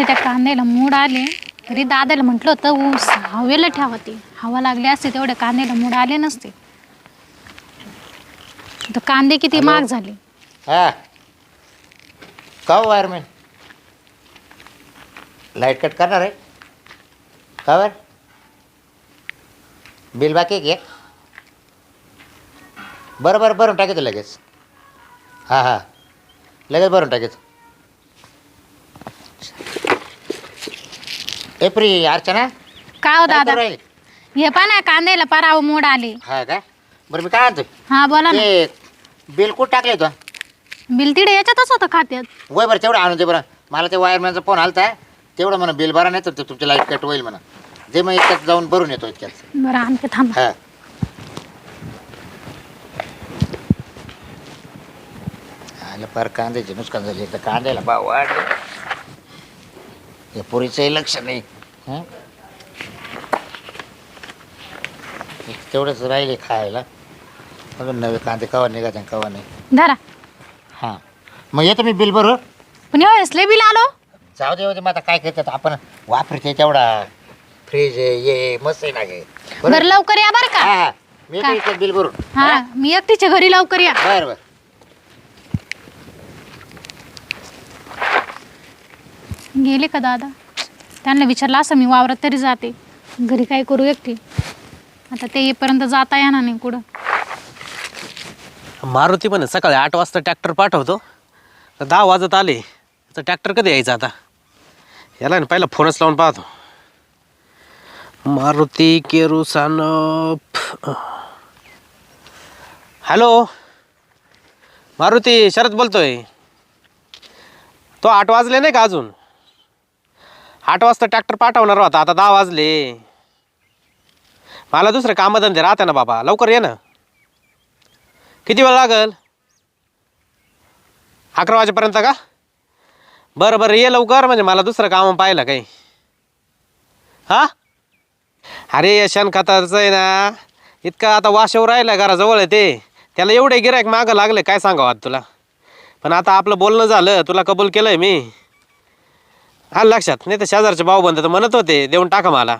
जरी त्या कांद्याला मूड आले. तरी दादाला म्हटलं होतं ऊस हवेला ठेवा ते. हवा लागली असते तेवढे कांद्याला मूड आले नसते. तर कांदे किती महाग झाले. हा. का वायरमॅन? लाइट कट करणार आहे? का वर बिल बाकी एक? बरं बरं भरून टाकायचं लगेच. हां हां. लगेच भरून टाकायचं एप्री अर्चना. का हो काय दादा? करू राहिली? हे पण ना कांद्याला पराव मूड आले. हा का? बरं मी काय आणतो हा बोला ना. ते बिल कुठं टाकले तो? बिल तिडे याच्यातच होतं खात्यात. वय बरं तेवढं आणून दे बरं. मला ते वायरमॅनचा फोन आलता. तेवढं म्हणा बिल भरा नाही तर ते तुमची लाइट कट होईल म्हणा. जे मग इतक्यात जाऊन भरून येतो इतक्यात. बरं आणते थांबा. हा. आलं फार कांद्याचे नुकसान झाले. तर कांद्याला भाव वाढले. या पुरीचंही लक्ष नाही. हं? तेवढंच राहिले खायला. अजून नवे कांदे कवा निघायचे कवा नाही. धरा. हां. मग येतो मी बिल भरू पण एवढे लय बिल आलो. जाऊ दे होते मग आता काय करतात? आपण वापरते तेवढा. फ्रीज आहे ये मस्त आहे ना गे बरं? लवकर या बरं का? हा मी बिल भरून. हा मी एकटीच्या घरी लवकर या. बर बर. गेले का दादा? त्यांना विचारलं असं मी वावरात तरी जाते. घरी काय करू एकटी? आता ते येईपर्यंत जाता येणार नाही कुठं. मारुती पण सकाळी आठ वाजता ट्रॅक्टर पाठवतो. तर दहा वाजत आले तर ट्रॅक्टर कधी यायचा आता? याला ना पहिला फोनच लावून पाहतो. मारुती केरुसान हॅलो? मारुती शरद बोलतोय. तो आठ वाजले नाही का अजून? आठ वाजता ट्रॅक्टर पाठवणार होता आता दहा वाजले. मला दुसरं कामधंदे राहते ना बाबा लवकर ये ना. किती वेळ लागल? अकरा वाजेपर्यंत का? बरं बरं ये लवकर म्हणजे मला दुसरं काम पाहिलं काही. हां? अरे या खताचं आहे ना इतकं आता वाशेवर राहिलं घराजवळ आहे ते. त्याला एवढे गिरायक मागं लागले काय सांगावं आता तुला? पण आता आपलं बोलणं झालं तुला कबूल केलं आहे मी. आलं लक्षात. नाही तर शेजारचे भाऊ बंद तर म्हणत होते देऊन टाका मला.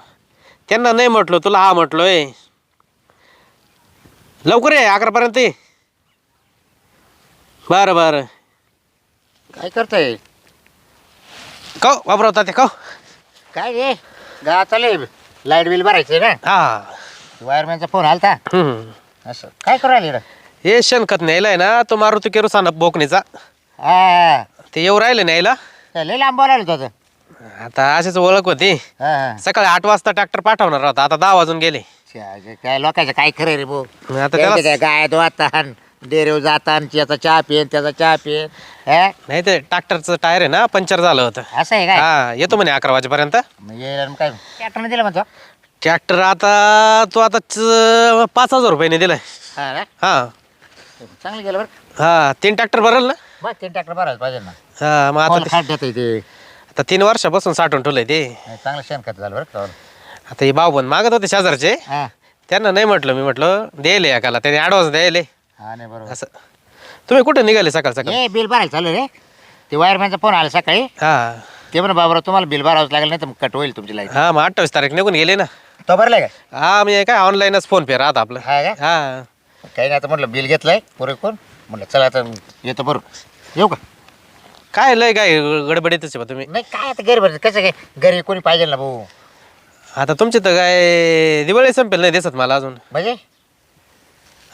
त्यांना नाही म्हटलो तुला हा म्हटलो आहे लवकर ये अकरापर्यंत ये. बरं बरं. काय करताय? कौ वापरवता ते कौ काय रे? गा चालय लाइट बिल भरायचंय ना? हा. वायरमॅनचा फोन आलता? हम्म. असं. काय करू राहिले रे हे शेणखत न्यायलाय ना तो मारुती केरुसाना बोकणीचा. हा ते येऊ राहिले न्यायला. हा. लय लांब बोलायला होतं आता अशीच ओळख होती. हा हा. सकाळी आठ वाजता ट्रॅक्टर पाठवणार होता. आता दहा वाजून गेले. काय लोकांचं काय खरं रे भाऊ? आता त्यांचे त्याला काय गाय धुवातान डेरेव जातान याचा चहा पिन त्याचा चहा पिन हा? नाही ते ट्रॅक्टरचं टायर आहे ना पंक्चर झालं होतं. असं आहे काय? हा येतो म्हणे अकरा वाजेपर्यंत. मग येईल आणि काय? ट्रॅक्टरने दिलं म्हणतो? ट्रॅक्टर आता तो आता च- पाच हजार रुपयाने दिलाय. हा ना? हा. चांगलं गेलं बरं. हा तीन ट्रॅक्टर भरल ना? बस तीन ट्रॅक्टर भरायला पाहिजे ना. हा मग आता कोण ते- खड्ड्यात आहे ते? आता तीन वर्षापासून साठवून ठेवलंय ते. चांगलं शेणखत झालं बरं का आता हे भाऊ बंद मागत होते शेजारचे. हा. त्यांना नाही म्हटलं मी म्हटलं द्यायले एकाला त्याने ॲडव्हान्स द्यायले. हा नाही बरोबर. असं. तुम्ही कुठे निघाले सकाळ सकाळ? हे बिल भरायला चालू रे. ते वायरमॅनचा फोन आला सकाळी. हा. ते म्हणा बाबरा तुम्हाला बिल भरावंच लागेल नाही तर कट होईल तुमची लाइट. हा मग अठ्ठावीस तारीख निघून गेले ना. तो भरलाय का हा मी काय ऑनलाईनच फोन पे राहत आपलं. हा का? हा. काही नाही आता म्हटलं बिल घेतलंय पुरे कोण म्हटलं चला आता येतो बरं येऊ का? काय लय काय गडबडीतच आहे बा तुम्ही? नाही काय आता घरी बरं कसं काय? घरी कोणी पाहिजे ना भाऊ? आता तुमची तर काय दिवाळी संपेल नाही दिसत मला अजून. म्हणजे?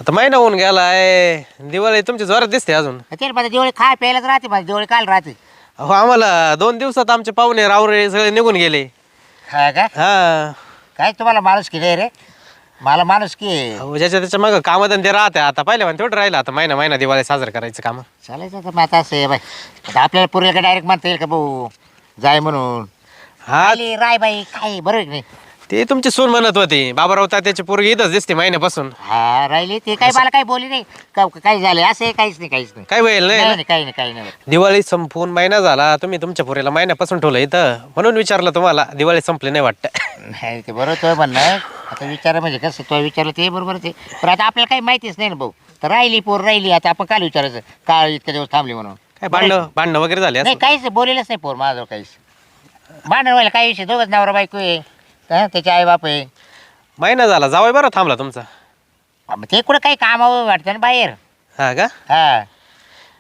आता महिना होऊन गेला आहे दिवाळी तुमची जोरात दिसते अजून. ते माझ्या दिवाळी खाय प्यायलाच राहते माझी दिवाळी काल राहते. अहो आम्हाला दोन दिवसात आमचे पाहुणे रावरे सगळे निघून गेले. हा का? हा. काय तुम्हाला माणूस की नाही रे मला माणूस की. आहे. अहो ज्याच्या त्याच्या मग कामधंदे राहते आता पहिले पण तेवढं राहिलं आता महिना महिना दिवाळी साजरं करायचं काम. चालायचं आता मग आता असं आहे बाई. आता आपल्याला पूर्वी का डायरेक्ट म्हणता येईल का भाऊ? जाय म्हणून. हा. आली राय बाई काय बरोबर की नाही? ते तुमची सून म्हणत होती. बाबाराव त्याची पोरगी इथंच दिसते महिन्यापासून. हा राहिली ते काही मला काही बोलली नाही. का काही झालं असं काहीच नाही काहीच नाही. काय होईल नाही नाही नाही, काही नाही काही नाही. दिवाळी संपून महिना झाला तुम्ही तुमच्या पोरीला महिन्यापासून ठेवलं इथं. म्हणून विचारलं तुम्हाला दिवाळी संपली नाही वाटतं. नाही ते बरोबर तो म्हणणं आता विचार म्हणजे कसं तो विचारलं ते बरोबरच आहे. पण आता आपल्याला काही माहितीच नाही ना भाऊ. तर राहिली पोर राहिली. आता आपण काल विचारायचं का इतके दिवस थांबली म्हणून. काय भांडणं भांडणं वगैरे झाले नाही काहीच नाही, बोलेलच नाही पोर माझं काहीच. भांडण व्हायला काही विषय? दोघंच नवरा बायको आहे. हा, त्याचे आई बाप आहे. महिना झाला जावय बरं थांबला तुमचा? मग ते कुठं काही कामावं वाटतं ना बाहेर. हा का? हा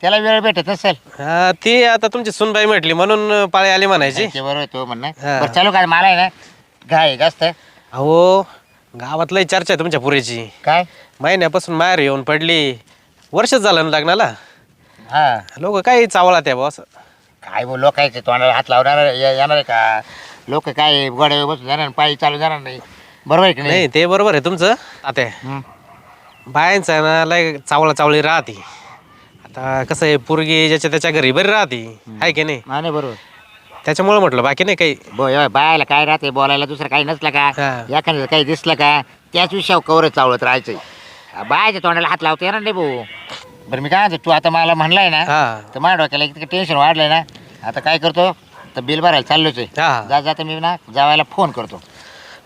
त्याला वेळ भेटत नसेल. हा ती आता तुमची सुनबाई म्हटली म्हणून पाळी आली म्हणायची. ते बरोबर तो म्हणणं. हा. बरं चालू का मला आहे ना घाय आहे जास्त. अहो गावात लय चर्चा आहे तुमच्या पुरीची. काय? महिन्यापासून माहेर येऊन पडली. वर्षच झालं ना लग्नाला. हा. लोक काही चावळा त्या बॉस. काय बोल लोकांचे तोंडाला हात लावणार ये- येणार आहे का? लोक काय गोड्या बसून जाणार पायी चालू जाणार नाही. बरोबर आहे की नाही? नाही ते बरोबर आहे तुमचं. आता हं. बायांचं आहे ना लय चावळा चावळी राहते. आता कसं आहे पोरगी ज्याच्या त्याच्या घरी बरी राहते. आहे की नाही? हा नाही बरोबर. त्याच्यामुळे म्हटलं बाकी नाही काही. बो एवढं बायाला काय राहते बोलायला दुसरं काही नसलं का? हा. एखाद्याचं काही दिसलं का? त्याच विषयावर कवरच चावळत राहायचंय. हा, बायाच्या तोंडाला हात लावता येणार नाही भाऊ? बरं मी काय म्हणतो तू आता मला म्हणलाय ना हा. तर माझ्या डोक्याला इतकं टेन्शन वाढलंय ना. आता काय करतो? तर बिल भरायला चाललोच आहे. जा जाता मी ना जावायला फोन करतो.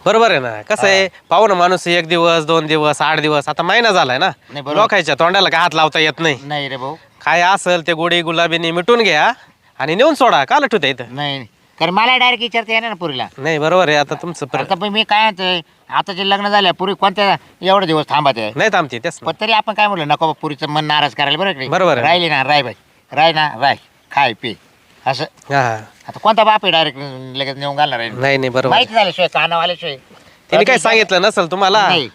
बरोबर आहे ना. कसं आहे पाहू ना माणूस एक दिवस दोन दिवस आठ दिवस आता महिना झालाय ना. नाही, बरोबर. लोकांच्या तोंडाला काय हात लावता येत नाही. नाही रे भाऊ. काय असेल ते गोडी गुलाबीने मिटून घ्या आणि नेऊन सोडा. काल ठेवता इथं? नाही नाही. कारण मला डायरेक्ट विचारता येणार ना पुरीला. नाही बरोबर आहे. आता तुमचं प्र- आता पण मी काय म्हणतोय आता जे लग्न झालं पुरी कोणत्या एवढे दिवस थांबत आहे? नाही थांबते तेच ना. पण तरी आपण काय म्हणलं नको बा, पुरीचं मन नाराज करायला बरोबर की नाही? बरोबर आहे. राहिली ना राय बाई. राय ना राय. खाय पे. असं? हा. हा. आता कोणता बाप आहे डायरेक्ट लगेच नेऊन घालणार आहे? नाही नाही बरोबर. माहिती झाल्याशिवाय कानावर आल्याशिवाय तिने काय सांगितलं नसेल तुम्हाला? नाही.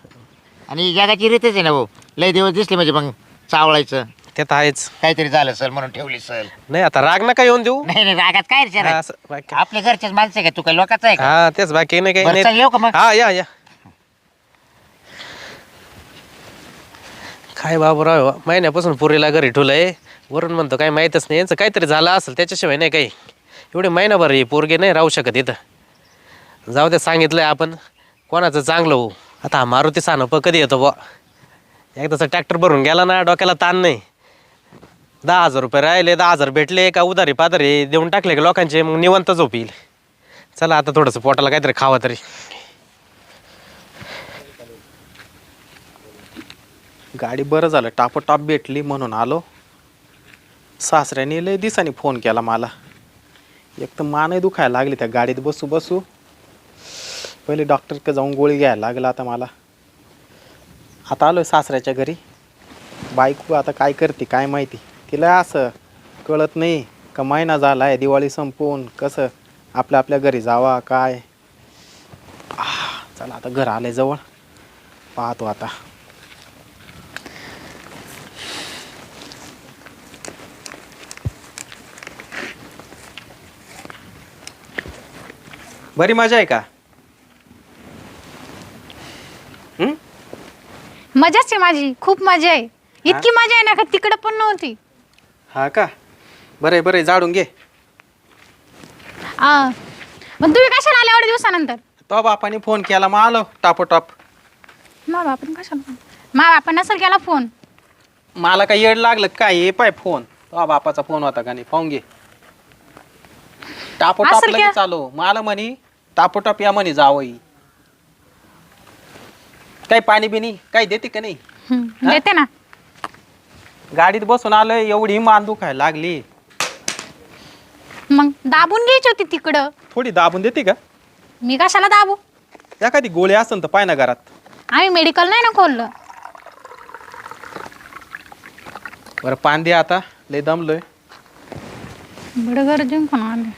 आणि जगाची रीतच आहे ना भाऊ? लय दिवस दिसले म्हणजे मग चावळायचं. ते तर आहेच. काहीतरी झालं सल म्हणून ठेवली सल नाही आता राग नका येऊन देऊ. नाही नाही रागात काय रे हा, शरद? असं बाकी- आपल्या घरचेच माणसं आहे का? तू काही लोकांचं आहे का? हा तेच बाकी नाही काही. बरं, चल, नाही येऊ का मग? हा या या. काय बाबूराव महिन्यापासून पुरीला घरी ठेवलंय. वरून म्हणतो काय माहीतच नाही यांचं काहीतरी झालं असेल त्याच्याशिवाय नाही काही. एवढे महिनाभर ही पोरगी नाही राहू शकत इथं. जाऊ दे सांगितलंय आपण कोणाचं चांगलं होऊ. आता हा मारुती सानप कधी येतो बुवा. एकदाचा ट्रॅक्टर भरून गेला ना डोक्याला ताण नाही. दहा हजार रुपये राहिले दहा हजार भेटले का उधारी पाधारी देऊन टाकले का लोकांचे मग निवंत झोप येईल. चला आता थोडंसं पोटाला काहीतरी खावा तरी. गाडी बरं झालं. टापोटाप भेटली म्हणून आलो. सासऱ्याने लय दिसानी फोन केला मला. एक तर मानही दुखायला लागली त्या गाडीत बसू बसू. पहिले डॉक्टरकडे जाऊन गोळी घ्यायला लागला आता मला. आता आलोय सासऱ्याच्या घरी. बायको आता काय करते काय माहिती. तिला असं कळत नाही का महिना झाला आहे दिवाळी संपवून कसं आपल्या आपल्या घरी जावा काय? चला आता घर आले जवळ. पाहतो आता. बरी मजा आहे का? हं? मजाच आहे माझी. खूप मजा आहे. इतकी मजा आहे ना का तिकडं पण नव्हती. हा का? बरं आहे बरं आहे. जाडून घे. आ, पण तुम्ही कशाला आले एवढ्या दिवसानंतर? तो बापाने फोन केला. मग आलो. टापोटाप. मा बापाने कशाला मा बापा नसेल केला फोन. मला काय येड लागलं काय ये पाय फोन. तो बापाचा फोन होता का नाही? पाहून घे. टापोटाप असं क्या? लगेच चालू? मला म्हणी. टापोटाप या म्हणे जावई. काही पाणी बिनी काही देते का नाही? देते ना. गाडीत बसून आलोय एवढी मान दुखायला लागली. मग दाबून घ्यायची होती तिकडं. थोडी दाबून देते का? मी कशाला दाबू? एखादी गोळी असेल तर पाय ना घरात. आम्ही मेडिकल नाही ना खोललं. बरं पान दे आता लय दमलोय. बडगर जिंकून आले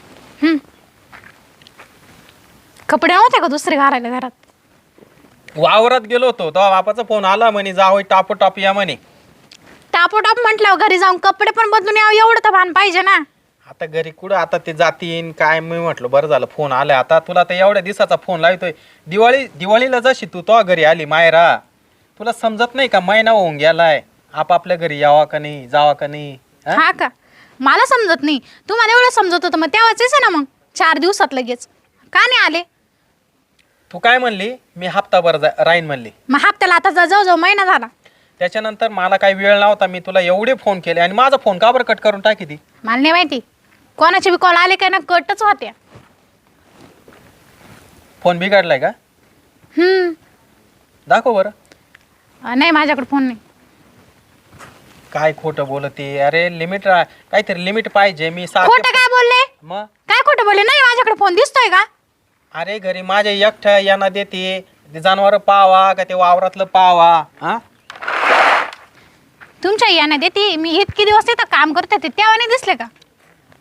हं. कपडे नव्हते का दुसरे घालायला घरात. वावरात गेलो होतो तेव्हा बापाचा फोन आला म्हणे जावई टापोटाप या म्हणे. टापोटाप म्हटल्यावर घरी जाऊन कपडे पण बदलून यावं एवढं तर भान पाहिजे ना. आता घरी कुठं आता ते जातीन काय मी म्हटलं बरं झालं फोन आलाय. आता तुला तर एवढ्या दिवसाचा फोन लावतोय. दिवाळी दिवाळीला जशी तू तो घरी आली मायरा तुला समजत नाही का महिना होऊन गेलाय आपापल्या घरी यावा का नाही जावा का नाही हा? हा का? मला समजत नाही. तुम्हाला एवढं समजत होतं मग तेव्हाच आहे ना मग. चार दिवसात लगेच. का नाही आले? तू काय म्हणली? मी हप्ताभर जा- राहीन म्हणली. मग हप्त्याला आता जा- जवळजवळ महिना झाला. त्याच्यानंतर मला काही वेळ नव्हता मी तुला एवढे फोन केले आणि माझा फोन का बरं कट करून टाकी ती मला नाही माहिती. कोणाचे बी कॉल आले काय ना कटच होत्या. फोन बिघडलाय का? हम्म. दाखव बरं. अं, नाही माझ्याकडे फोन नाही. काय खोटं बोलते? अरे लिमिट काहीतरी लिमिट पाहिजे मी सारखे खोटं काय बोलले? मग? काय खोटं बोलले? नाही माझ्याकडे फोन दिसतोय का? अरे घरी माझ्या एकट्या यांना देते. जनावर पावा का ते वावरातलं पावा? हा? तुमच्या याने देते. मी इतके दिवस तिथं काम करत होते. तेव्हा नाही दिसले का?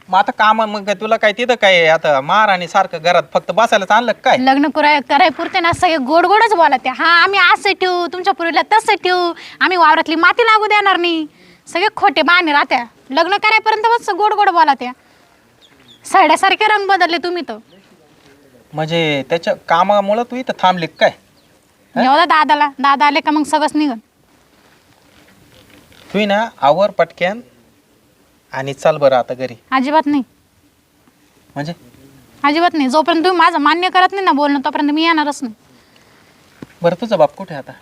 मग आता काम मग काय तुला काय तिथं काय आता महाराणी सारखं घरात फक्त बसायलाच आणलं का काय? लग्न कराय कराय पुरते ना सगळे गोड गोडच बोलत. हा आम्ही असं ठेवू तुमच्या पुरीला तसं ठेवू. आम्ही वावरातली माती लागू देणार नाही. सगळे खोटे बाणे राहत्या. लग्न करायपर्यंत बस गोड गोड बोलत्या. साड्यासारखे रंग बदलले तुम्ही तर. म्हणजे त्याच्या कामामुळं तू इथं थांबली का काय एवढा दादाला. दादा आले का मग सगळंच निघन. तू ना आवर पटक्यान आणि चल बरं आता घरी. अजिबात नाही. म्हणजे? अजिबात नाही. जोपर्यंत तुम्ही माझं मान्य करत नाही ना बोलणं तोपर्यंत मी येणारच नाही. बरं तुझा बाप कुठे आहे आता?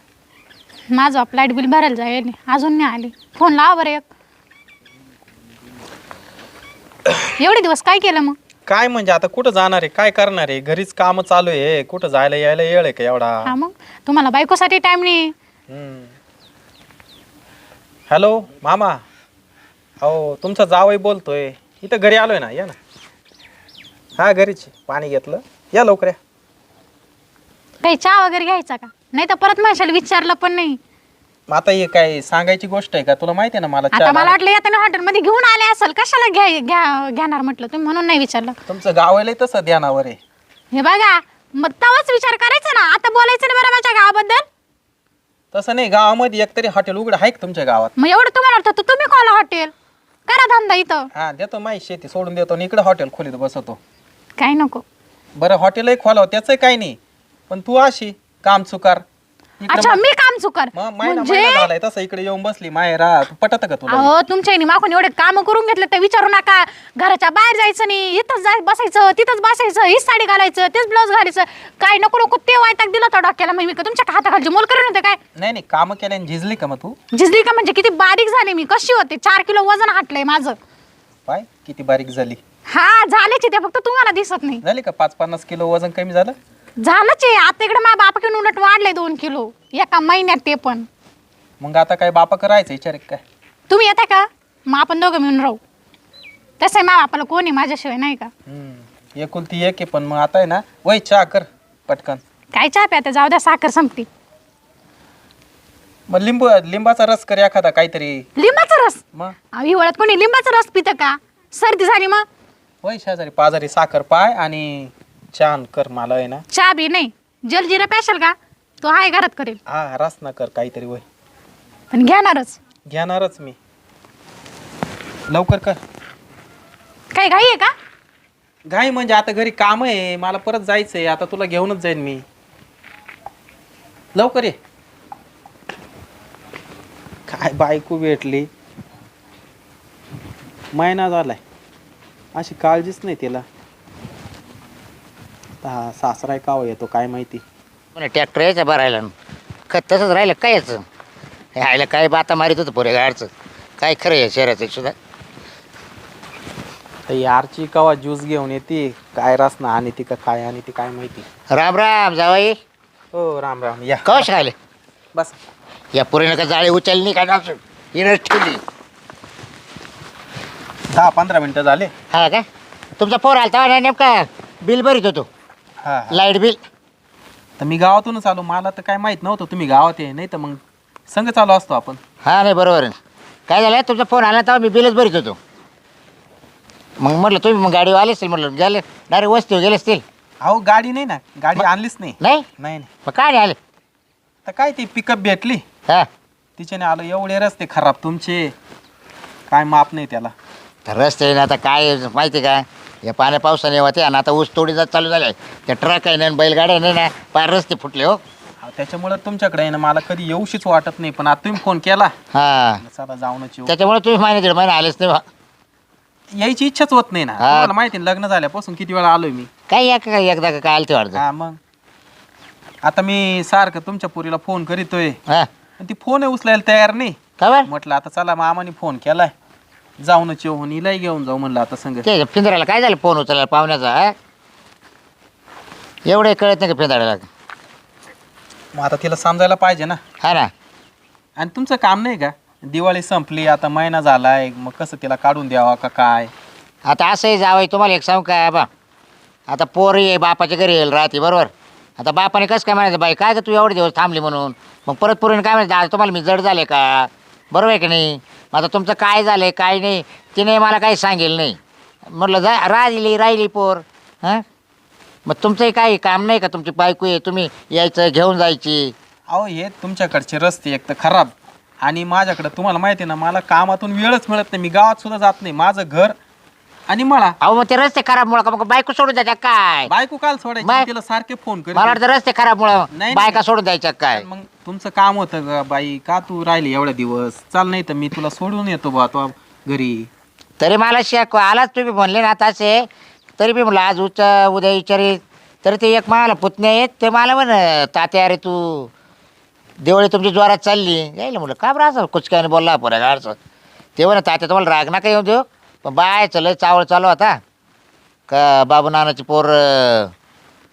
माझं लाइट बिल भरायला जाईल. अजून नाही आले. फोन लावा बरं एक. एवढे दिवस काय केलं मग? काय म्हणजे? आता कुठं जाणार आहे? काय करणार आहे? घरीच काम चालू आहे. कुठं जायला यायला येळ आहे का एवढा? हा मग. तुम्हाला बायकोसाठी टाइम नाही. हॅलो मामा. अहो तुमचा जावई बोलतोय. इथं घरी आलोय ना. या ना. हा घरीच आहे. पाणी घेतलं. या लवकर या. काही चहा वगैरे घ्यायचा का? नाही तर परत माझ्याला विचारलं पण नाही. मग आता हे काय सांगायची गोष्ट आहे का? तुला माहिती आहे ना मला आता चहा मला वाटलं येताना हॉटेलमध्ये घेऊन आले असेल कशाला घ्या घ्या घेणार म्हटलं? तुम्ही म्हणून नाही विचारलं. तुमचं गावाला तसं ध्यानावर आहे. हे बघा मग तवाच विचार करायचा ना. आता बोलायचं नाही बरं माझ्या गावाबद्दल. तसं नाही गावामध्ये एकतरी हॉटेल उघड आहे का तुमच्या गावात? मग एवढं तुम्हाला वाटतं तर तुम्ही कॉल हॉटेल. करा धंदा इथं. हा देतो माहिती शेती सोडून देतो आणि इकडे हॉटेल खोलीत बसवतो काही नको. बरं हॉटेलही खोलाव त्याचं काही नाही. पण तू अशी काम चुकार. अच्छा मी काम चुकर महिना म्हणजे महिना झालाय तसं इकडे येऊन बसली. मायरा तू पटत का तुला? अहो तुमच्या इनी मागून एवढे काम करून घेतलं तर विचारू नका. घराच्या बाहेर जायचं नाही. इथंच जाय बसायचं तिथंच बसायचं. हीच साडी घालायचं तेच ब्लाऊज घालायचं. काय नको नको ते वायताक दिलं तर डोक्याला. मग मी का तुमच्या हाताखालची मोल करून होते काय? नाही नाही काम केल्याने झिजली का मग तू? झिजली का म्हणजे किती बारीक झाले मी. कशी होते? चार किलो वजन हाटलंय माझं. पाय किती बारीक झाली. हा झालेच ते फक्त तुम्हाला दिसत नाही. झाली का? पाच पन्नास किलो वजन कमी झालं? झालंच आहे आता इकडे माझ्या बापाकडून उलट वाढले दोन किलो. एका महिन्यात ते पण. मग आता काय बापा करायचं विचार आहे काय? तुम्ही येता का? मग आपण दोघं मिळून राहू. तसं आहे माझ्या बापाला कोण आहे माझ्याशिवाय नाही का? हम्म. एकुलती एक आहे पण मग आता आहे ना वय चहा कर पटकन. काय चहा प्याता जाऊ द्या साखर संपती. मग लिंबू लिंबाचा रस कर एखादा काहीतरी. लिंबाचा रस? मग? अहो, हिवाळ्यात कोणी लिंबाचा रस पितं का? सर्दी झाली मग. वय शेजारी पाजारी साखर पाय आणि छान कर मला आहे ना. चहा बी नाही. जलजिरा प्याशाल का? तो आहे घरात करेल. हा रस ना कर काहीतरी वय. पण घेणारच. घेणारच मी. लवकर कर. काय घाई आहे का? घाई म्हणजे आता घरी काम आहे. मला परत जायचंय. आता तुला घेऊनच जाईन मी. लवकर ये. काय बायको भेटली? महिना झालाय. अशी काळजीच नाही तिला. आता हा सासराय काव येतो काय माहिती? म्हणे ट्रॅक्टर यायचं भरायला खत तसंच राहिलं काय याचं हे आयला काय बाता मारित होतं पुरे गाडचं? काय खरं आहे शहराचं सुद्धा? तर यारची कवा ज्यूस घेऊन येते काय रस ना आणि ती का काय आणि ती काय माहिती? राम राम जावाई. हो राम राम या. कवा शिकायले? बस. या पुरीनं का जाळी उचलली नाही काय नाव हिनच ठेवली. दहा पंधरा मिनिटं झाले. हा का? तुमचा फोन आला तेव्हा नेमका? बिल भरीत होतो. हा लाइट बिल. तर मी गावातूनच आलो. मला तर काय माहीत नव्हतं तुम्ही गावात आहे नाही तर मग संघ चालू असतो आपण. हा नाही बरोबर आहे. काय झालं? तुमचा फोन आला तेव्हा मी बिलच भरीत होतो. मग म्हटलं तुम्ही मग गाडीवर आले असतील? म्हटलं गेले. डायरेक्ट वस्तीवर गेले असतील. अहो गाडी नाही ना. गाडी आणलीच नाही. नाही? नाही नाही. मग काय नाही आले? तर काय ती पिकअप भेटली? हा. तिच्याने आलो एवढे रस्ते खराब तुमचे. काय माप नाही त्याला. तर रस्ते ना आता काय माहिती आहे का? या पाण्या पावसाने होते आणि आता ऊस तोडी जात चालू झाले त्या ट्रक आहे ना बैलगाड्या नाही ना पार रस्ते फुटले हो. अहो, त्याच्यामुळं तुमच्याकडे आहे ना मला कधी येऊशीच वाटत नाही पण आता तुम्ही फोन केला. हा. चला जाऊनच येऊ. त्याच्यामुळे तुम्ही महिने दीड महिने आलेच नाही बा. यायची इच्छाच होत नाही ना. तुम्हाला माहिती ना, लग्न झाल्यापासून किती वेळा आलोय मी. काय एक एकदा का काय आलं ते वाटतं. हा मग. आता मी सारखं तुमच्या पुरीला फोन करीतोय. हा. पण ती फोन उचलायला तयार नाही. का बरं? म्हटलं आता चला मामाने फोन केलाय. जाऊनच येऊ हिलाही घेऊन जाऊ म्हणलं आता संग. ते पिंजऱ्याला काय झालं? फोन उचलायला पाहुण्याचा हा? एवढं कळत नाही का पिंजऱ्याला मग आता तिला समजायला पाहिजे ना. हा ना. आणि तुमचं काम नाही का? दिवाळी संपली आता महिना झालाय मग कसं तिला काढून द्यावा का काय? आता असंही जावं तुम्हाला एक सांगू काय बा आता पोर ये बापाच्या घरी येईल राहते बरोबर? आता बापाने कसं काय म्हणायचं बाई काय का तू एवढे दिवस थांबली म्हणून? मग परत पोरीने काय म्हणायचं आज तुम्हाला मी जड झाले का? बरोबर आहे की नाही? मग आता तुमचं काय झालं काय नाही तिने मला काही सांगेल नाही. म्हटलं जा राहिली राहिली पोर हां? मग तुमचंही काही काम नाही का? तुमची बायको आहे तुम्ही यायचं घेऊन जायची. अहो हे तुमच्याकडचे रस्ते एक तर खराब. आणि माझ्याकडं तुम्हाला माहिती आहे ना मला कामातून वेळच मिळत नाही. मी गावात सुद्धा जात नाही. माझं घर आणि मला अहो मग ते रस्ते खराब मुळे का? मग बायको सोडून द्यायच्या काय? बायको काल सोडायची बाय- तिला सारखे फोन मला कर वाटतं रस्ते खराब मुळे नाही. बायका सोडून द्यायच्या काय? मग तुमचं काम होतं ग बाई. का तू राहिली एवढ्या दिवस? चाल नाही तर मी तुला सोडून येतो बा तो घरी. तरी मला शेक आलाच तुम्ही म्हणले ना तसे. तरी मी म्हणलं आज उच्च उद्या विचारी तरी ते एक मला पुतणे आहेत ते मला म्हण तात्या अरे तू देवळी तुमची जोरात चालली. यायला म्हणलं का बरं असं कुचक्याने बोलला पोऱ्या गाडचं ते म्हणा तात्या तुम्हाला राग नका येऊ देऊ. पण बायचं लय चावळ चालू होता. का बाबू नानाची पोर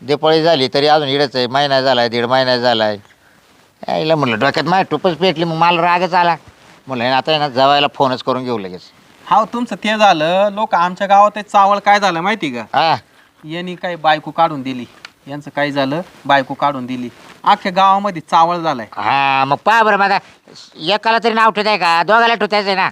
दिपाळी झाली तरी अजून इडच आहे. महिना झाला आहे दीड महिना झाला आहे यायला म्हणलं डोक्यात माझ्या टुपच पेटली मग मला रागच आला. म्हणलं आता आहे ना जवायला फोनच करून घेऊ लगेच. हा तुमचं ते झालं. लोक आमच्या गावात चावळ काय झालं माहिती का? हा. यांनी काय बायको काढून दिली. यांचं काय झालं बायको काढून दिली. अख्ख्या गावामध्ये चावळ झालाय. हा मग पहा बरं माझा एकाला तरी नाव ठेवताय का? दोघाला ठेवतायचं ना?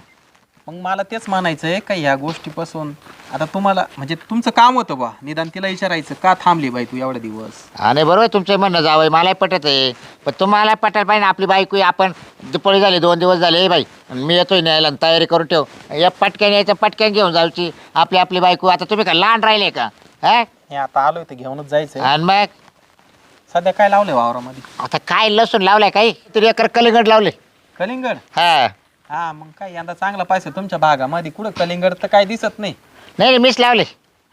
मग मला तेच म्हणायचंय का ह्या गोष्टीपासून आता तुम्हाला म्हणजे तुमचं काम होतं बा निदान तिला विचारायचं का थांबली बाई तू एवढे दिवस? हा नाही बरोबर आहे तुमचं म्हणणं जावं मलाही पटत आहे. पण तुम्हाला पटायला पाहिजे ना आपली बायको आहे, आपण दुपारी झाली दोन दिवस झाले ए बाई आणि मी येतोय न्यायला आणि तयारी करून ठेव. या पटक्यान यायचं पटक्यान घेऊन जायची आपली आपली बायको आता तुम्ही का लहान राहिले का? हा? हे आता आलोय तर घेऊनच जायचंय. आणि मग? सध्या काय लावलंय वावरामध्ये? आता काय लसूण लावलाय काही? तरी एकर कलिंगड लावले कलिंगड? हा. हा मग काय यंदा चांगला पैसा तुमच्या भागामध्ये. कुठं कलिंगड तर काय दिसत नाही. नाही मीच लावले.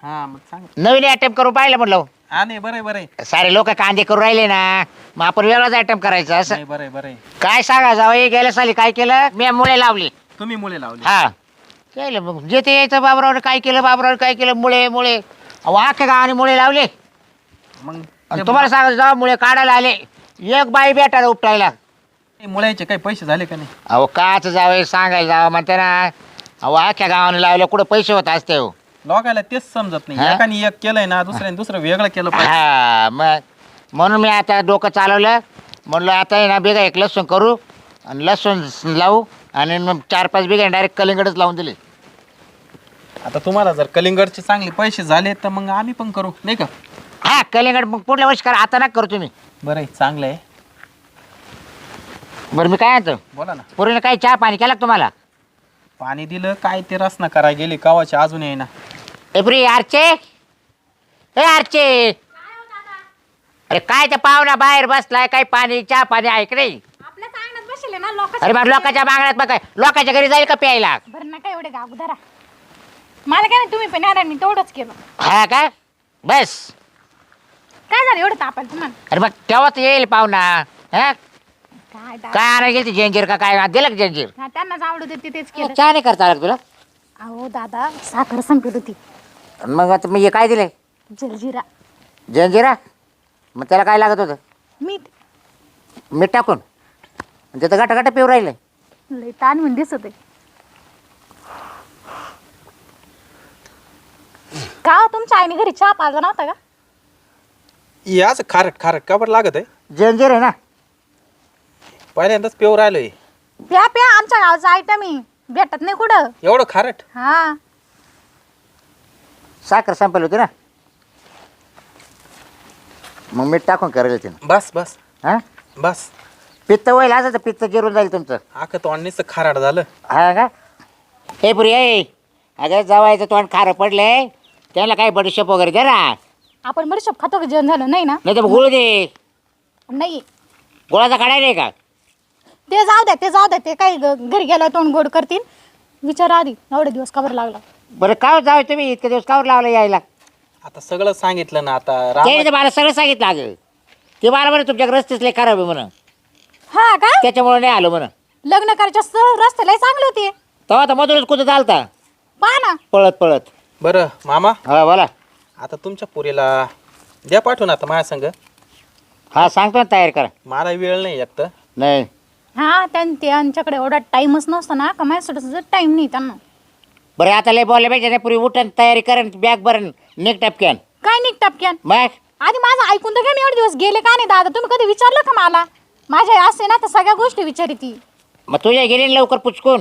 हा मग चांग नवीन आयटम करून पाहिलं म्हटलं हा नाही बरं बरं सारे लोक कांदे करून राहिले ना मग आपण वेगळाच आयटम करायचं असं. नाही बरं बरं काय सांगा जावं गेल्या साली काय केलं? मी मुळे लावली. तुम्ही मुले लावले. हा. केलं मग जे ते यायचं बाबरावर काय केलं बाबरावर काय केलं मुळे मुळे. अहो अख्ख्या गावाने मुळे लावले. मग आणि तुम्हाला सांगा जेव्हा मुळे काढायला आले. एक बाई भेटायला उपटायला. मुलाचे काही पैसे झाले का नाही? अहो काच जावं सांगायला जावं म्हणते ना. अहो अख्ख्या गावाने लावलं कुठं पैसे होत असते हो. लोकायला तेच समजत नाही. हा? एकाने एक केलंय ना दुसऱ्याने दुसरं वेगळं केलं पाहिजे. हा मग म्हणून मी आता डोकं चालवलं. म्हणलं आता आहे ना बिगा एक लसूण करू आणि लसूण लावू आणि मग चार पाच बिघा डायरेक्ट कलिंगडच लावून दिले. आता तुम्हाला जर कलिंगडचे चांगले पैसे झाले तर मग आम्ही पण करू नाही का? हा कलिंगड मग पुढल्या वर्षी करा आता नका करू तुम्ही. बरं आहे चांगलं आहे. बरं मी काय आणतो बोला ना. पोरीने काही चहा पाणी केला का तुम्हाला? पाणी दिलं काय ते रसना करा गेली कवाचे अजून येईना. एप्री आरचे? ए आरचे! अरे काय ते पाहुणा बाहेर बसलाय काय पाणी चहा पाणी आहे की नाही? बसले ना लोक अरे मग लोकांच्या मागण्यात मग काय लोकांच्या घरी जाईल का प्यायला? बरं नका एवढे गाव धरा. मला काय नाही तुम्ही पण येणार मी तेवढंच केलं. हा का? बस. काय झालं एवढं तापायला तुम्हाला? अरे मग तेव्हाच येईल पाहुणा हा? काय दा- काय आणायला गेली जंजीर का काय? दिलं का जंजीर? हा, त्यांनाच आवडत होती तेच केलं. चहा नाही करता आला तुला? अहो दादा साखर संपली होती. आणि मग आता मी हे काय दिले जलजिरा. जंजिरा? मग त्याला काय लागत होतं? मीठ. मीठ टाकून? आणि तिथं गाठा गाठा पिऊ राहिले लय ताण म्हणून दिसत आहे. का हो, तुमच्या आईने घरी चहा पाजा नव्हता का? याच खारट खारट का बरं लागत आहे. जंजीर आहे ना? पहिल्यांदाच पेवर राहिलोय प्या प्या आमच्या गावचा आयटम आहे. भेटत नाही कुठं. एवढं खारट? हा. साखर संपली होती ना? मग मीठ टाकून करायला तिनं. बस बस. हा? बस. पित्त होईल असं तर पित्त जिरून जाईल तुमचं. आखं तोंडणीच खाराट झालं. हा का? हे पुरी ये अगं जवायचं तोंड खारं पडलंय. त्याला काय बडीशेप वगैरे दे ना. आपण बडीशोप खातो का जेवण झालं? नाही ना? नाही तर गुळ दे. नाही. गुळाचा काढायला आहे का? ते जाऊ द्या ते जाऊ द्या ते काही ग- घरी गेला तोंड गोड करतील. विचार आधी एवढे दिवस कबर लागला. बरं काय जाऊ तुम्ही? इतके दिवस कावर लावलं यायला. आता सगळं सांगितलं ना आता तर मला सगळं सांगितलं अगं. ते मला म्हणा तुमच्या रस्तेच लय खराब आहे म्हणून हा का? त्याच्यामुळे नाही आलो म्हणून लग्न करायच्या स- रस्ते लय चांगले होते. तेव्हा तर मधूनच कुठं चालता? पहा ना. पळत पळत. बरं मामा? हा बोला. आता तुमच्या पुरीला द्या पाठवून आता माझ्या संग. हा सांगतो ना तयार करा. मला वेळ नाही एक तर नाही. हा त्यां त्यांच्याकडे एवढा टाइमच नसतो ना का माझ्यासाठी टाइम नाही त्यांना. बरं आता लय बोलले पाहिजे नाही पुरी उठण तयारी करण बॅग भरण निघ टपक्यान. काय निघ टपक्यान? मग? आधी माझं ऐकून तर घ्या मी एवढे दिवस गेले का नाही दादा? तुम्ही कधी विचारलं का मला? माझ्या असते ना तर सगळ्या गोष्टी विचारी ती. मग तुझ्या गेली ना लवकर पुचकून.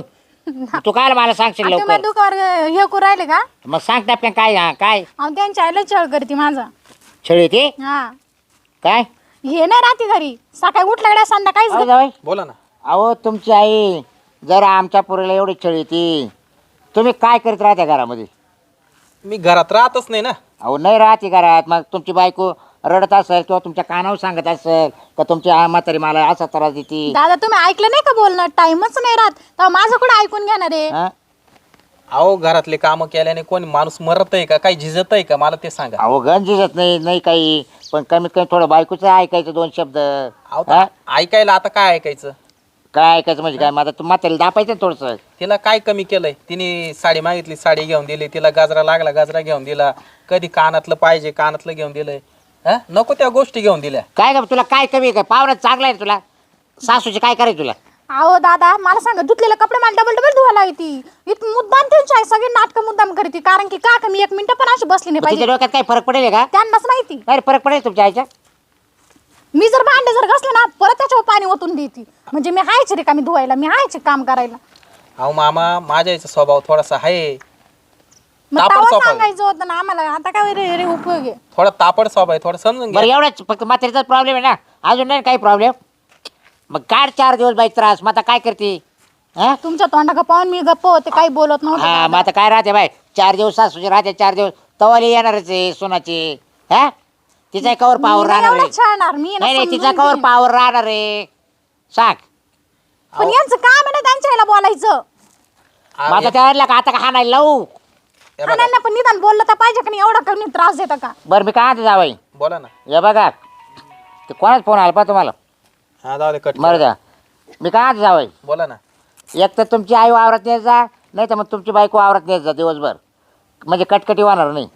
तू काय मला सांगशील तुम्ही लवकर. दुकावर हे करू राहिले का? मग सांग टप्प्या काय हा काय? अहो त्यांच्या आईला चळ करते माझा. छळी ते हा. काय? हे नाही राहते घरी. सकाळी उठल्याकडे संध्याकाळीच अहो घरी. जावई बोला ना. अहो तुमची आई जर आमच्या पोरीला एवढी छळी ती. तुम्ही काय करीत राहत्या घरामध्ये? मी घरात राहतच नाही ना. अहो नाही राहते घरात. मग तुमची बायको रडत असेल किंवा तुमच्या कानावर सांगत असेल का तुमची आ म्हातारी मला असा त्रास देते? दादा तुम्ही ऐकलं नाही का बोलणं? टाइमच नाही राहत. तर माझं कुठं ऐकून घेणार आहे? हा? अहो घरातले कामं केल्याने कोणी माणूस मरत आहे का? काही झिजत आहे का? मला ते सांगा. अहो गंज दिसत नाही नाही काही. पण कमीत कमी थोडं बायकोचं ऐकायचं दोन शब्द. अहो हा? ऐकायला आता काय ऐकायचं? काय ऐकायचं म्हणजे काय? माझा तू म्हातारीला दापायचं ना थोडंसं. तिला काय कमी केलंय? तिने साडी मागितली साडी घेऊन दिली. तिला गाजरा लागला गाजरा घेऊन दिला. कधी कानातलं पाहिजे कानातलं घेऊन दिलंय. हा? नको त्या गोष्टी घेऊन दिल्या. काय ग तुला काय कमी आहे काय पावरा चांगला आहे तुला? सासूचे काय करायचं तुला? अहो दादा मला सांगा धुतलेले कपडे मला डबल डबल धुवायला येते इथं मुद्दाम त्यांची आहे सगळे नाटकं मुद्दाम करते कारण की का का मी एक मिनिट पण अशी बसली नाही पाहिजे? डोक्यात काय फरक पडेल का? त्यांनाच माहिती. काय फरक पडेल तुमच्या आईच्या? मी जर भांडे जर घसले ना परत त्याच्यावर पाणी ओतून देते. म्हणजे मी हायचे रे का मी धुवायला? मी हायचे काम करायला. अहो मामा माझ्या याचा स्वभाव थोडासा आहे. मग तापड तेव्हा स्वभाव. सांगायचं होतं ना आम्हाला. आता काय रे रे उपयोग आहे? थोडा तापड स्वभाव आहे थोडं समजून बरं घ्या. एवढाच फक्त म्हातारीचाच प्रॉब्लेम आहे ना. अजून नाही काही प्रॉब्लेम मग काढ चार दिवस बाई त्रास मग आता काय करते? हा? तुमच्या तोंडा पाहून मी गप्प होते काही बोलत हा मग नव्हते आता काय राहते बाई? चार दिवस सासूचे राहते चार दिवस तवाले येणारच आहे सोनाचे. हा? तिचा कवर पावर राहणार आहे. छळणार मी नाही तिचा कवर. पावर राहणार आहे. सांग. पण यांचं काम आहे ना त्यांच्या आईला बोलायचं. अहो, माझा त्याला का? आता का हा नाही लावू? हे बघा, पण निदान बोललं तर पाहिजे का नाही? एवढा कमी त्रास देता का? बरं मी काय जावाई? बोला ना. हे बघा. ते कोणाच फोन आला पा तुम्हाला? हा जाऊ दे कट बरं मी काय जावाई बोला ना. एक तर तुमची आई वावरात नेत जा नाही तर मग तुमची बायको वावरात नेत जा दिवसभर. म्हणजे कटकटी होणार नाही.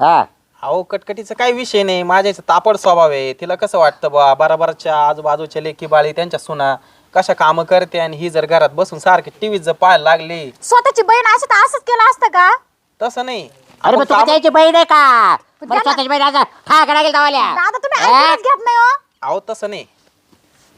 हा. अहो कटकटीचा काही विषय नाही. माझ्या तापड स्वभाव आहे. तिला कसं वाटतं बा बराबरच्या आजूबाजूच्या लेकी बाळी त्यांच्या सुना. कशा कामं करते आणि ही जर घरात बसून सारखी टीव्हीत जर पाहायला लागली. स्वतःची बहीण असं तर असंच केलं असतं का? तसं नाही. अरे मग आपण तुला काम- द्यायची बहीण आहे का? बरं स्वतःची बहीण असं हा करा गेल दादा तुम्ही ऐकूनच घेत नाही हो. अहो तसं नाही.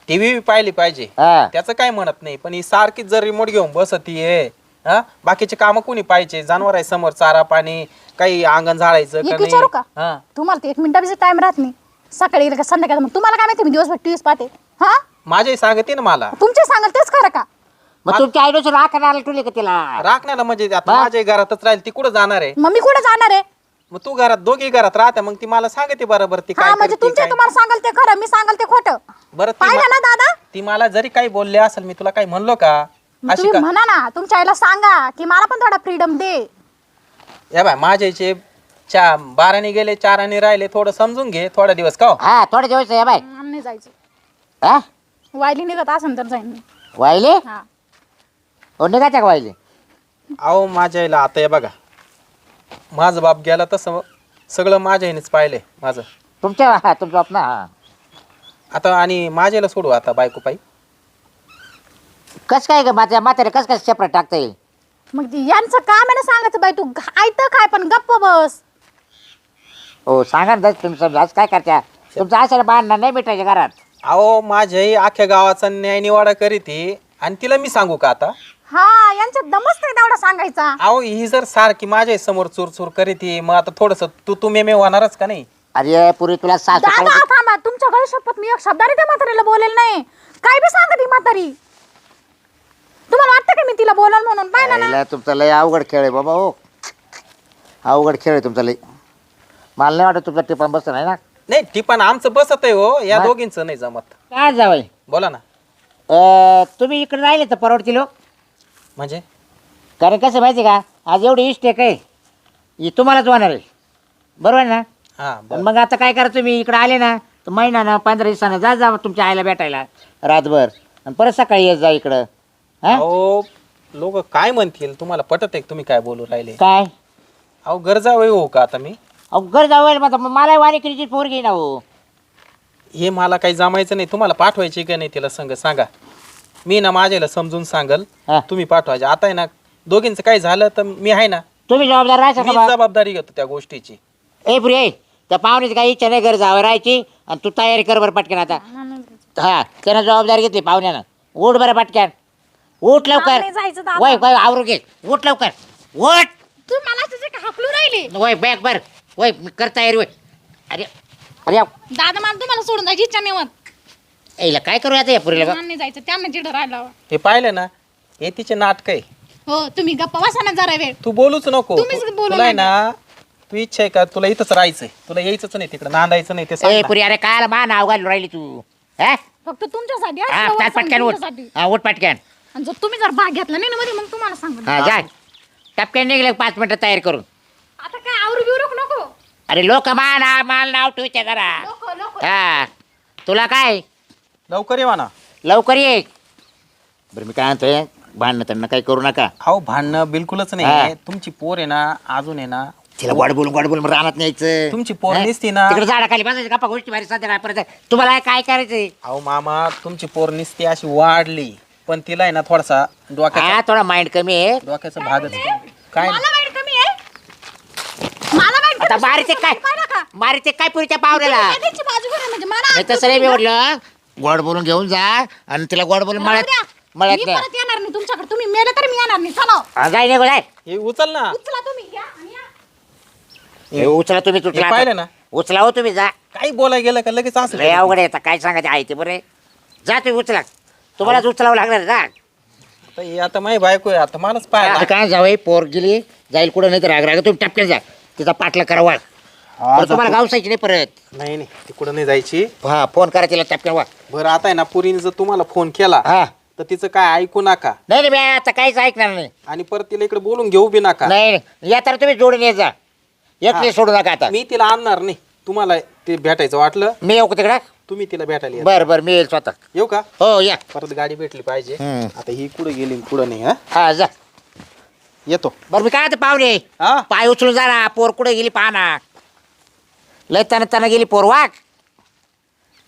टीव्ही पाहिली पाहिजे. हा. त्याचं काय म्हणत नाही पण ही सारखीच जर रिमोट घेऊन बसती आहे हा? बाकीचे कामं कोणी पाहिजे जनावर आहे समोर चारा पाणी काही अंगण झाडायचं एक का विचारू का? नाही हा. तुम्हाला ते एक मिनिटाचा टाइम राहत नाही. सकाळी गेलं का संध्याकाळी? मग तुम्हाला काय माहिती मी दिवसभर टीव्हीच पाहते. हा? माझ्याही सांगते ना मला. तुमचे सांगाल तेच खरं का? मग तुमच्या का तिला? राखण्याला म्हणजे आता? माझ्याही घरातच राहील ती कुठं जाणार आहे? मग मी कुठे जाणार आहे? मग तू घरात दोघी घरात राहते मग ती मला सांगते बरोबर ती काय हा म्हणजे करते, तुमचे काय- तुम्हाला सांगाल ते खरं मी सांगाल ते खोटं. बरं ती पाहिलं मा- ना दादा? ती मला जरी काही बोलले असेल मी तुला काही म्हणलो का? अशी तुम्ही का म्हणा ना तुमच्या आईला सांगा की मला पण थोडा फ्रीडम दे. या बाय माझ्याचे चा बाराने गेले चाराने राहिले थोडं समजून घे थोडा दिवस का हो? हा थोडे दिवस आहे बाय. आम्ही नाही जायचं. हा? वायली निघत असेल तर जाईन मी. वाहिले हा. हो निघायच्या का वाहिले अहो माझ्या आईला आता हे बघा. माझं बाप गेला तसं सगळं माझ्या आईनेच पाहिलंय माझं. तुमच्या हा तुमच्या बाप ना हा. आता आणि माझ्याला सोडू आता बायको पाई कस काय ग माझ्या म्हातारे कस काय सेपरेट टाकता येईल? मग ते यांचं काम आहे ना सांगायचं बाई तू ऐकतं काय पण गप्प बस. हो सांगा ना तुम्ही समजा आज काय करत्या? तुमचं असं बांधणार नाही मिठायच्या घरात. अहो माझ्याही अख्ख्या गावाचा न्याय निवाडा करीत ही आणि तिला मी सांगू का आता? हा यांच्यात दमच नाही तेवढा सांगायचा. अहो ही जर सारखी माझ्यासमोर चूर चूर करीत ही मग आता थोडस तू तू मे होणारच का नाही? अरे पुरी तुला सासू दादा करायची- थांबा तुमच्या घरी शपथ मी एक शब्दाने त्या म्हातारीला बोलेल नाही. काय बी सांगा ती म्हातारी? तुम्हाला वाटतं का मी तिला बोलाल म्हणून? पाहिलं ना आईला तुमचा लय अवघड खेळ आहे बाबा हो. अवघड खेळ आहे तुमचा लय. मला नाही वाटत तुमचा टिपण बसत नाही ना? नाही ती पण आमचं बसत आहे हो. या? दोघींचं नाही जमत. काय जावय बोला ना. तुम्ही इकडे राहिले तर परवडतील लोक म्हणजे? कारण कसं माहिती का? आज एवढी इस्टेक आहे. ही तुम्हालाच होणार आहे. बरोबर आहे ना? हा बरं. मग आता काय करा तुम्ही? इकडे आले ना तर महिना ना पंधरा दिवसानं जा जा तुमच्या आईला भेटायला. रातभर. आणि परत सकाळी येत जा इकडं. हा? अहो लोक काय म्हणतील? तुम्हाला पटत आहे का तुम्ही काय बोलू राहिले? काय? अहो गरजा वय हो का आता मी? अहो घर जावं मग मग मला वाणिकीची पोर घेईन हो. हे मला काही जमायचं नाही. तुम्हाला पाठवायची का नाही तिला संग? सांगा. मी ना माझ्याला समजून सांगल. हा. तुम्ही पाठवायचे आता आहे ना दोघींचं काही झालं तर मी आहे ना तुम्ही जबाबदार राहायचं का मी बा? जबाबदारी घेतो त्या गोष्टीची. ए पुरे त्या पाहुण्याची काही इच्छा नाही घर जावं राहायची. आणि तू तयारी कर बरं पटकन आता. हा त्यानं जबाबदारी घेतली पाहुण्यानं. उठ बरं पटकन. उठ लवकर. नाही जायचं दादा. वय वय आवरू घे. उठ लवकर. उठ. तू मला तुझे का हाकलू राहिली? वय बॅग बर वय कर तयारी वय. अरे अरे दादा मला तुम्हाला सोडून जायची इच्छा नाही होत. याला काय करू आता या पुरीला नाही जायचं त्यांना जिडं राहिला हे पाहिलं ना हे तिचे नाटक आहे. हो तुम्ही गप्पा बसा ना जरा वेळ. तू बोलूच नको. तुम्हीच तू- बोलू तुला आहे ना तू इच्छा आहे का तुला इथंच राहायचंय. तुला यायचंच नाही तिकडे नांदायचं नाही ते सांग ए ना. पुरी अरे काय मा नाव घालून राहिली तू. हा? फक्त तुमच्यासाठी हा, चाल सवय पटकन उठ. तुमच्यासाठी. उठ पटकन. आणि जर तुम्ही जर भाग घेतला नाही ना मध्ये मग तुम्हाला सांगू हा जा. टपक्यान निघले पाच मिनिटं तयारी करून. आता काय आवरू बिवरू नको? अरे लोक मा ना माल नाव ठेवते जरा. नको नको. हा. तुला काय? लवकर ये म्हणा लवकर ये. बरं मी काय म्हणतोय? भांडणं त्यांना काही करू नका. अहो भांडणं बिलकुलच हा. नाही तुमची पोर आहे ना अजून आहे ना तिला गोड बोलून राहणार न्यायचं. तुमची पोर हा? निसती ना. तिकडे झाडाखाली बसायचं गप्पा गोष्टी भारी सध्या परत तुम्हाला काय करायचंय? अहो मामा तुमची पोर निसती अशी वाढली. पण तिला आहे ना थोडासा डोक्याचा हा थोडा माइंड कमी आहे. डोक्याचा भागच कमी. काय? मला वाईट कमी आहे. मला वाईट आता कमी मारीते काय मारीते काय पुरीच्या पावलेला त्यांची बाजू म्हणजे मला नाही तसं नाही मी म्हटलं. गोड बोलून घेऊन जा आणि तिला गोड बोलून राहू मळत द्या. मळत मी नाही परत येणार नाही तुमच्याकडे. तुम्ही मेले तर मी येणार नाही. चला. जाय नाही जाय हे उचल ना. उचला तुम्ही घ्या आणि या. हे उचला तुम्ही हे उचला पाहिलं. ना? उचला हो तुम्ही जा. काही बोलाय गेलं का लगेच असं लय अवघड आहे आता. काय सांगायचं आहे ते बरे जा तुम्ही उचला. तुम्हालाच उचलावं लागणार जा. आता हे आता माझी बायको आहे. आता मलाच पाहायला. काय जावई पोर गेली. जाईल कुठं नाही तर राग राग तुम्ही टपक्यात जा. तिचा पाठला करा वाळ हा, परत तुम्हाला गावसायची नाही परत? नाही नाही तिकडं नाही जायची. हा फोन करा तिला वाळ बरं आता आहे ना पुरीने जर तुम्हाला फोन केला हा. तर तिचं काय ऐकू नका. नाही नाही मी आता काहीच ऐकणार नाही. आणि परत तिला इकडे बोलून घेऊ बी नका. नाही. या तर तुम्ही जोडून येत जा. एकटे हा. सोडू नका आता. मी तिला आणणार नाही. तुम्हाला ते भेटायचं वाटलं? मी येऊ का तिकडं? तुम्ही तिला भेटायला या. बरं बरं मी येईल स्वतः. येऊ का? हो या. परत गाडी भेटली पाहिजे. हम्म. आता ही कुठं गेली कुठं नाही हा? हा जा. येतो. बरं मी काय आता पाहुणे? हा? पाय उचलून जा ना पोर कुठे गेली पाहा लय तन तन गेली पोरवाक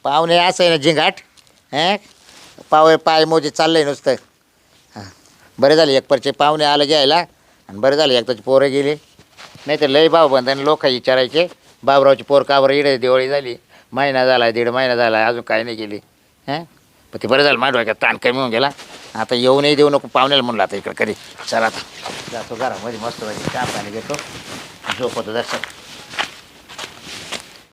पाहुणे असं आहे ना झिंगाट हे? पाव पाय मोजे चाललंय नुसतं. हां. बरं झालं एक परचे पाहुणे आलं घ्यायला आणि बरं झालं एक त्याची पोरं गेली. नाही तर लय भाऊ बंधन लोक विचारायचे बाबरावची पोर काबर इडे दिवाळी झाली महिना झाला दीड महिना झाला अजून काही नाही गेली हां? पण ते बरं झालं माझ्या डोक्यात ताण कमी होऊन गेला. आता येऊनही देऊ नको पाहुण्याला म्हणलं आता इकडं कधी चला आता जातो घरामध्ये मस्त चहा पाणी घेतो. झोपतो जसं